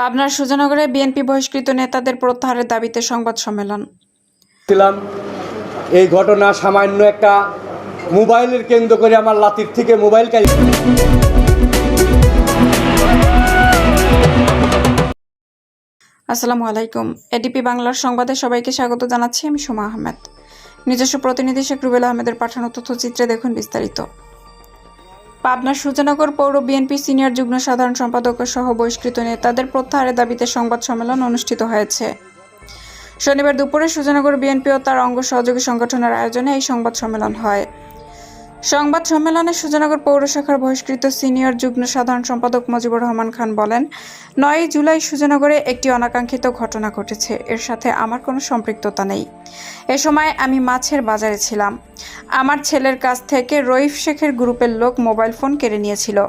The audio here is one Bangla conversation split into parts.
পাবনার সুজনগরে বিএনপি বহিষ্কৃত নেতাদের প্রত্যাহারের দাবিতে সংবাদ সম্মেলন। ছিলাম। এই ঘটনা সামান্য একটা মোবাইলের কেন্দ্র করে আমার লাতির থেকে মোবাইল কাই আসসালামু আলাইকুম। এডিপি বাংলার সংবাদে সবাইকে স্বাগত জানাচ্ছি আমি সোমা আহমেদ। নিজস্ব প্রতিনিধি শেখ রুবেল আহমেদের পাঠানো তথ্যচিত্রে দেখুন বিস্তারিত। পাবনার সূচনাগর পৌর বিএনপি সিনিয়র যুগ্ম সাধারণ সম্পাদক সহ বহিষ্কৃত নেতাদের প্রত্যাহারের দাবিতে সংবাদ সম্মেলন অনুষ্ঠিত হয়েছে। শনিবার দুপুরে সূচনাগর বিএনপি ও তার অঙ্গ সহযোগী সংগঠনের আয়োজনে এই সংবাদ সম্মেলন হয়। সংবাদ সম্মেলনে সুজানগর পৌর শাখার বহিষ্কৃত সিনিয়র যুগ্ম সাধারণ সম্পাদক মুজিবুর রহমান খান বলেন নয় জুলাই সুজানগরে একটি অনাকাঙ্ক্ষিত ঘটনা ঘটেছে। এর সাথে আমার কোনো সম্পৃক্ততা নেই। এ সময় আমি মাছের বাজারে ছিলাম। আমার ছেলের কাছ থেকে রইফ শেখের গ্রুপের লোক মোবাইল ফোন কেড়ে নিয়েছিল।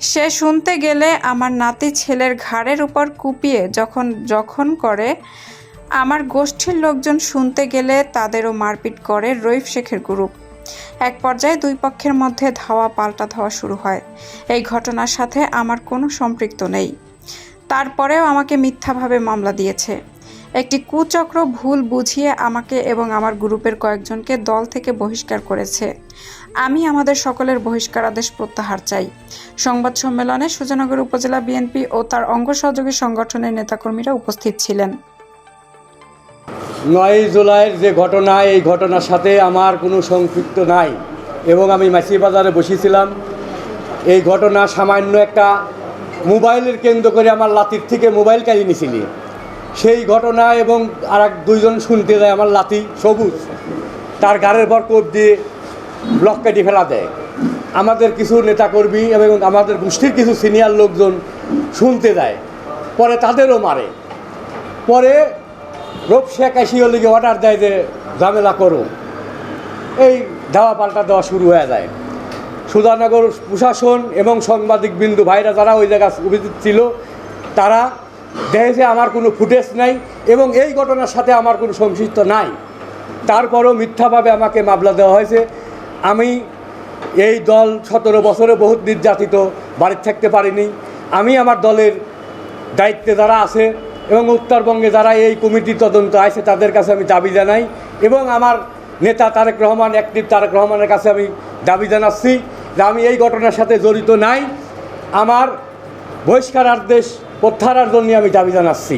সে শুনতে গেলে আমার নাতি ছেলের ঘাড়ের উপর কুপিয়ে যখন যখন করে, আমার গোষ্ঠীর লোকজন শুনতে গেলে তাদেরও মারপিট করে রইফ শেখের গ্রুপ। এক পর্যায়ে দুই পক্ষের মধ্যে ধাওয়া পাল্টা ধাওয়া শুরু হয়। এই ঘটনার সাথে আমার কোনো সম্পৃক্ত নেই। তারপরেও আমাকে মিথ্যাভাবে মামলা দিয়েছে। একটি কুচক্র ভুল বুঝিয়ে আমাকে এবং আমার গ্রুপের কয়েকজনকে দল থেকে বহিষ্কার করেছে। আমি আমাদের সকলের বহিষ্কার আদেশ প্রত্যাহার চাই। সংবাদ সম্মেলনে সুজানগর উপজেলা বিএনপি ও তার অঙ্গ সহযোগী সংগঠনের নেতাকর্মীরা উপস্থিত ছিলেন। নয় জুলাইয়ের যে ঘটনা, এই ঘটনার সাথে আমার কোনো সম্পৃক্ত নাই এবং আমি মাছি বাজারে বসেছিলাম। এই ঘটনা সামান্য একটা মোবাইলের কেন্দ্র করে আমার লাতির থেকে মোবাইল কাড়ি নিছিলি। সেই ঘটনা এবং আর এক দুইজন শুনতে যায় আমার লাতি সবুজ, তার গাড়ের পর কোপ দিয়ে ব্লক কেটে ফেলা দেয়। আমাদের কিছু নেতাকর্মী এবং আমাদের গোষ্ঠীর কিছু সিনিয়র লোকজন শুনতে যায়, পরে তাদেরও মারে। পরে রূপ শেখ আসিও লিগে অর্ডার দেয় যে ঝামেলা করো। এই ধাওয়া পাল্টা দেওয়া শুরু হয়ে যায়। সুধানগর প্রশাসন এবং সাংবাদিক বিন্দু ভাইরা যারা ওই জায়গায় উপস্থিত ছিল, তারা দেখেছে আমার কোনো ফুটেজ নাই এবং এই ঘটনার সাথে আমার কোনো সংশ্লিষ্ট নাই। তারপরও মিথ্যাভাবে আমাকে মামলা দেওয়া হয়েছে। আমি এই দল সতেরো বছরে বহুত নির্যাতিত, বাড়িতে থাকতে পারিনি। আমি আমার দলের দায়িত্বে যারা আছে এবং উত্তরবঙ্গে যারা এই কমিটি তদন্ত আছে, তাদের কাছে আমি দাবি জানাই এবং আমার নেতা তারেক রহমান, অ্যাক্টিভ তারেক রহমানের কাছে আমি দাবি জানাচ্ছি যে আমি এই ঘটনার সাথে জড়িত নাই। আমার বহিষ্কার আদেশ প্রত্যাহারের জন্য আমি দাবি জানাচ্ছি।